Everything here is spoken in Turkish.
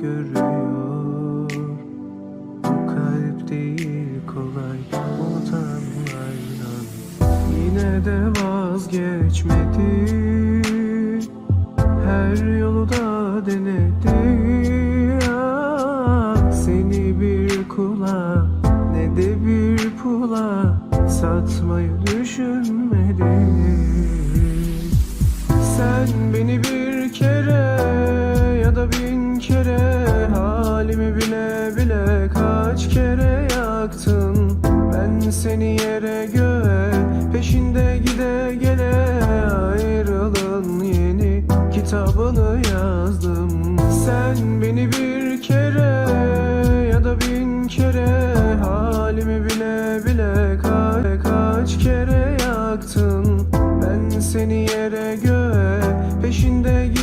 görüyor. Bu kalp değil kolay unutanlarla Yine de vazgeçmedi. Her yolu da denedi. Ah, Seni bir kula ne de bir pula Satmayı düşünmedi. Sen beni bir kere halimi bile bile kaç kere yaktın? Ben seni yere göğe peşinde gide gele ayrılın. Yeni kitabını yazdım. Sen beni bir kere ya da bin kere halimi bile bile ka- kaç kere yaktın? Ben seni yere göğe peşinde gide